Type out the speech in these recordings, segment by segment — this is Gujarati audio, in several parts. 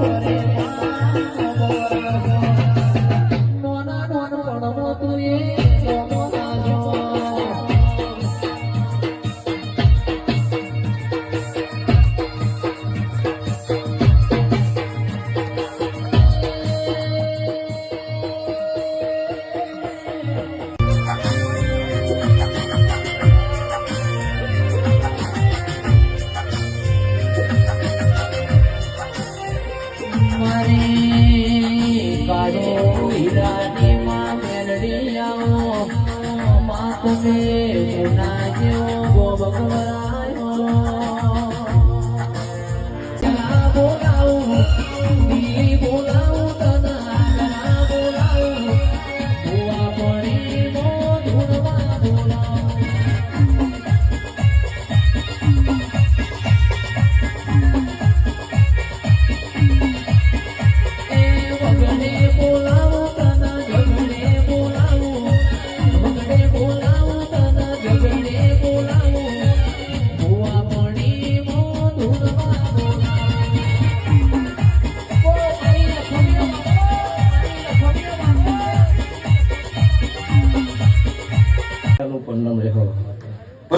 Yeah. આવો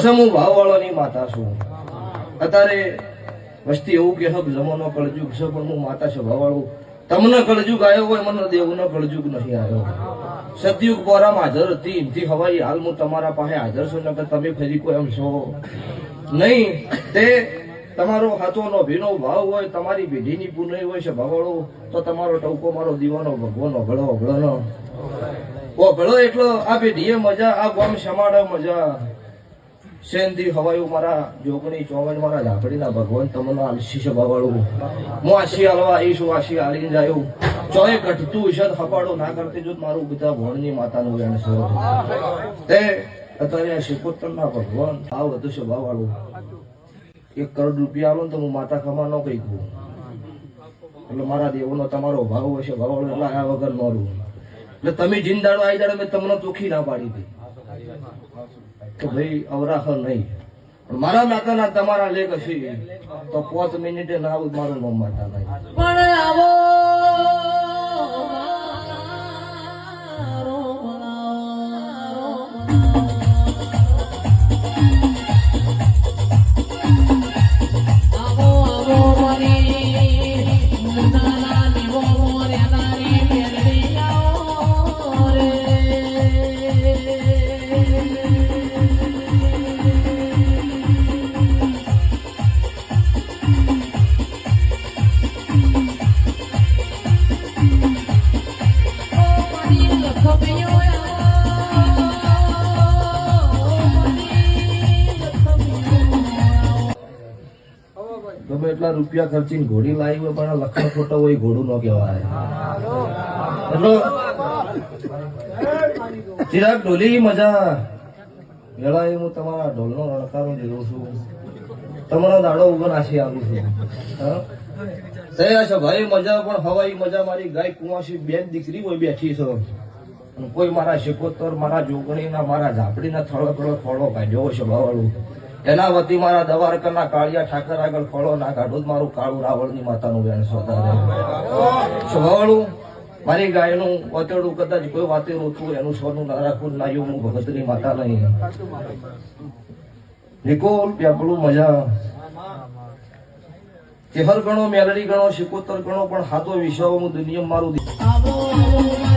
પછી હું ભાવવાળાની માતા છું. અત્યારે વસ્તી એવું કે હબ જમાનો કળજુગ છે, પણ હું માતા છે ભાવવાળું તમને કળજુગ આવ્યો હોય, મને દેવનો કળજુગ નહીં આવ્યો સતયુગ બોરામાં હાજર હતી, એમથી હવાઈ હાલ હું તમારા પાસે હાજર છું, નકર તમે ફરી કોઈ એમ છો. નહીં, તે તમારો હાથોનો ભીનો ભાવ હોય, તમારી પેઢીની પુનઃ હોય છે ભાવવાળું તો તમારો ટવકો મારો દીવાનો ભગવાનો ભળો ભળો ઓ ભળો એટલો, આ પેઢીએ મજા, આ ગોમ સમાડે મજા. શેનથી હવાયું મારા જોગણી ચોવન, મારા ઝાપડીના ભગવાન, તમને આલસી છે બાવાળું હું આશી હાલવા આવીશ આશી હાલીને જાયું ચોય ઘટતું ઈશદ હપાડો ના કરતી જો મારું પિતા ભોણની માતાનું વેણ સર તે અત્યારે આ શિકોતરના ભગવાન, આ વધુ છે વાળું એક કરોડ રૂપિયા આલો ને તો હું માતા ખમા ન કઈ કહું એટલે મારા દેવનો તમારો ભાવ હશે ભાવ એટલે આ વગર મારું એટલે તમે જિંદાડો આવી જાડો, મેં તમને ચોખ્ખી ના પાડી હતી. કે ભાઈ અવરાહ નહીં. મારા નાતાના તમારા લેખ હશે. તો પાંચ મિનિટે ના આવું મારું નામ માતા નહીં એટલા રૂપિયા ખર્ચીને ઘોડી લાવી હોય પણ લખણ ખોટો હોય ઘોડું ન કહેવાય. એટલે ચિરાગ ઢોલી મજા. વેળાએ હું તમારા ઢોલનો રણકારો લીધો છું. તમારો દાડો ઉગર આશી આવું છું. તૈયાર છે ભાઈ, મજા, પણ હવાઈ મજા મારી. ગાય કુંવાસી બેન દીકરી હોય બેઠી છો. કોઈ મારા શિકોતર, મારા જોગણીના, મારા ઝાપડીના થળો થળો ખોળો કાઢ્યો છે બાવાળું એના વતી મારા દવારકરના કાળિયા ઠાકર આગળ ફળો ના કાઢું મારું કાળું રાવળની માતાનું વેણ સ્વભાવળું મારી ગાયનું વતેડું કદાચ કોઈ વાતે રોતું, એનું સોનું ના રાખું, ના એવું હું ભગતની માતા નહીં. નિકોલ પેપડું મજા. ચેહર ગણો મેલડી ગણો, શિકોતર ગણો, પણ હાથો વિશ્વ હું દુનિયા મારી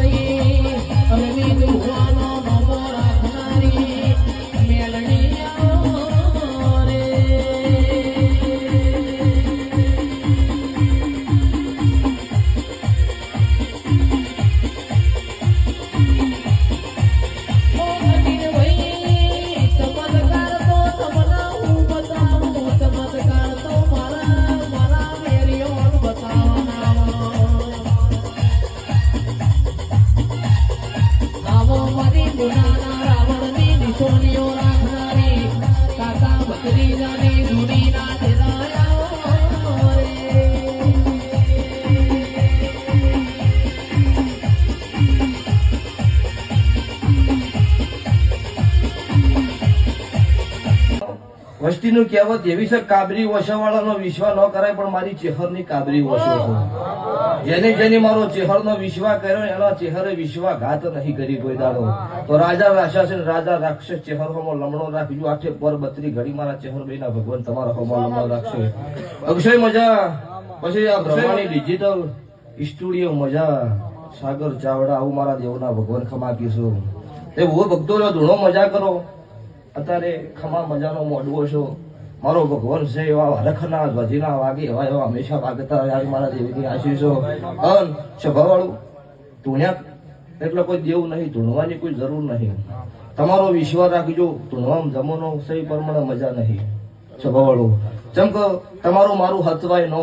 વસ્તીનું કહેવત એવી છે, કાબરી ઓછાવાળાનો વિશ્વાસ ન કરાય, પણ મારી ચેહરની કાબરી ઓછો છે જેને જેને મારો ચેહરનો વિશ્વાસ કર્યો, એનો ચેહરે વિશ્વાઘાત નહીં કરી કોઈ દાડો. તો રાજા રાશા છે રાજા રાક્ષસ ચેહરમાં લમણો રાખજો, આઠે પર બત્રી ઘડી મારા ચેહર બેના ભગવાન તમારા હોમાં લમણો રાખશે. અક્ષય મજા. પછી આ બ્રહ્માની ડિજિટલ સ્ટુડિયો મજા. સાગર ચાવડા, આવું મારા દેવના ભગવાન ખમા એ ભૂવો ભક્તો ધૂણો મજા કરો. અત્યારે ખમા મજાનો મોડવો છો મારો ભગવાન છે એવા હરખના ધ્વજીના વાગે, એવા એવા હંમેશા વાગતા રહ્યા મારા દેવીની આશીષો. અન સ્વભાવવાળું, ધૂણ્યા એટલે કોઈ દેવ નહીં, ધૂણવાની કોઈ જરૂર નહીં. તમારો વિશ્વાસ રાખજો, ધૂણવામાં જમવાનો સહી પ્રમાણે મજા નહીં. સ્વભાવવાળું. જેમ કે તમારું મારું હતવાય ન